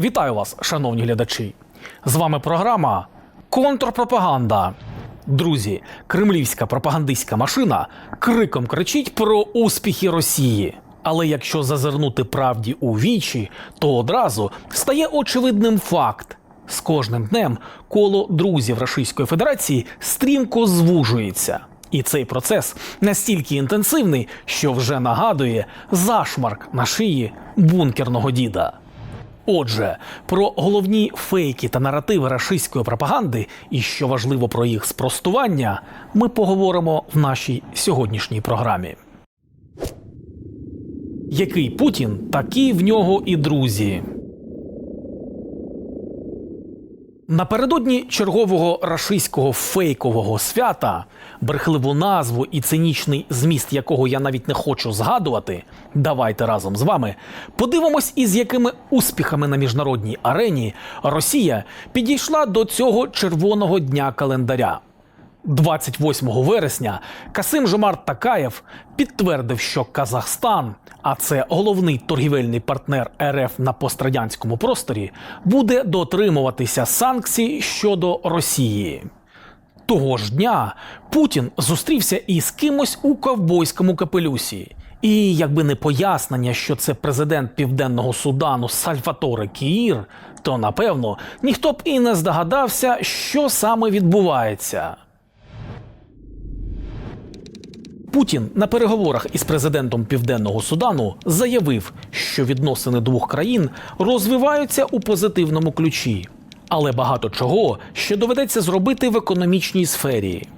Вітаю вас, шановні глядачі! З вами програма Контрпропаганда. Друзі, кремлівська пропагандистська машина криком кричить про успіхи Росії. Але якщо зазирнути правді у вічі, то одразу стає очевидним факт: з кожним днем коло друзів Російської Федерації стрімко звужується. І цей процес настільки інтенсивний, що вже нагадує зашмарк на шиї бункерного діда. Отже, про головні фейки та наративи рашистської пропаганди і що важливо про їх спростування, ми поговоримо в нашій сьогоднішній програмі. Який Путін, такі в нього і друзі. Напередодні чергового рашистського фейкового свята, брехливу назву і цинічний зміст якого я навіть не хочу згадувати, давайте разом з вами подивимось, із якими успіхами на міжнародній арені Росія підійшла до цього червоного дня календаря. 28 вересня Касим Жомарт Такаєв підтвердив, що Казахстан, а це головний торгівельний партнер РФ на пострадянському просторі, буде дотримуватися санкцій щодо Росії. Того ж дня Путін зустрівся із кимось у ковбойському капелюсі. І якби не пояснення, що це президент Південного Судану Сальфаторе Кіїр, то напевно ніхто б і не здогадався, що саме відбувається. Путін на переговорах із президентом Південного Судану заявив, що відносини двох країн розвиваються у позитивному ключі, але багато чого ще доведеться зробити в економічній сфері.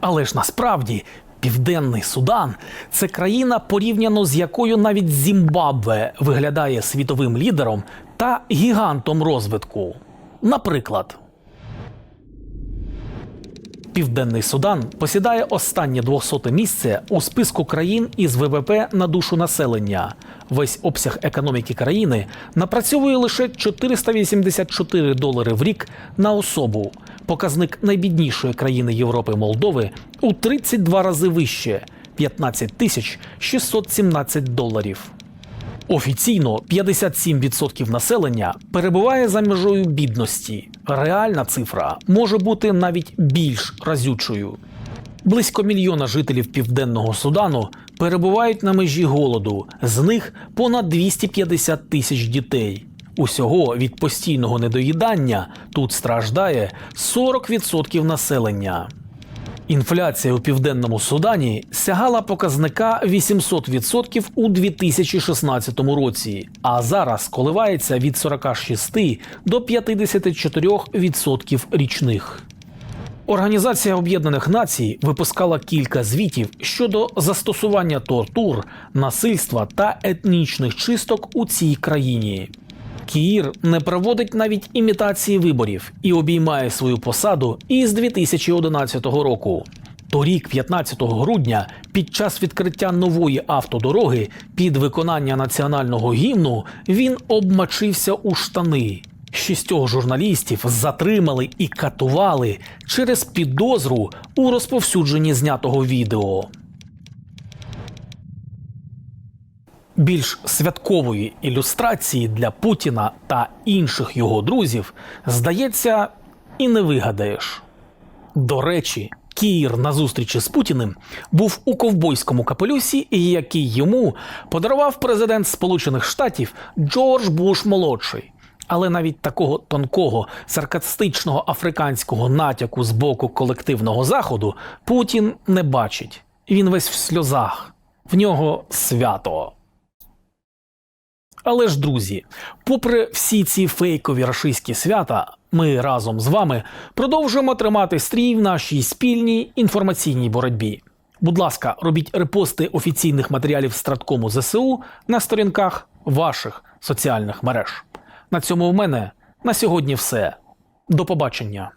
Але ж насправді Південний Судан це країна, порівняно з якою навіть Зімбабве виглядає світовим лідером та гігантом розвитку. Наприклад, Південний Судан посідає останнє 200 місце у списку країн із ВВП на душу населення. Весь обсяг економіки країни напрацьовує лише 484 долари в рік на особу. Показник найбіднішої країни Європи Молдови у 32 рази вище 15 тисяч 617 доларів. Офіційно 57% населення перебуває за межою бідності. Реальна цифра може бути навіть більш разючою. Близько мільйона жителів Південного Судану перебувають на межі голоду, з них понад 250 тисяч дітей. Усього від постійного недоїдання тут страждає 40% населення. Інфляція у південному Судані сягала показника 800% у 2016 році, а зараз коливається від 46 до 54% річних. Організація Об'єднаних Націй випускала кілька звітів щодо застосування тортур, насильства та етнічних чисток у цій країні. Кіїр не проводить навіть імітації виборів і обіймає свою посаду із 2011 року. Торік, 15 грудня, під час відкриття нової автодороги під виконання національного гімну він обмочився у штани. Шістьох журналістів затримали і катували через підозру у розповсюдженні знятого відео. Більш святкової ілюстрації для Путіна та інших його друзів, здається, і не вигадаєш. До речі, Кіїр на зустрічі з Путіним був у ковбойському капелюсі, який йому подарував президент Сполучених Штатів Джордж Буш молодший. Але навіть такого тонкого саркастичного африканського натяку з боку колективного заходу Путін не бачить. Він весь в сльозах. В нього свято. Але ж, друзі, попри всі ці фейкові рашистські свята, ми разом з вами продовжуємо тримати стрій в нашій спільній інформаційній боротьбі. Будь ласка, робіть репости офіційних матеріалів Страткому ЗСУ на сторінках ваших соціальних мереж. На цьому в мене на сьогодні все. До побачення.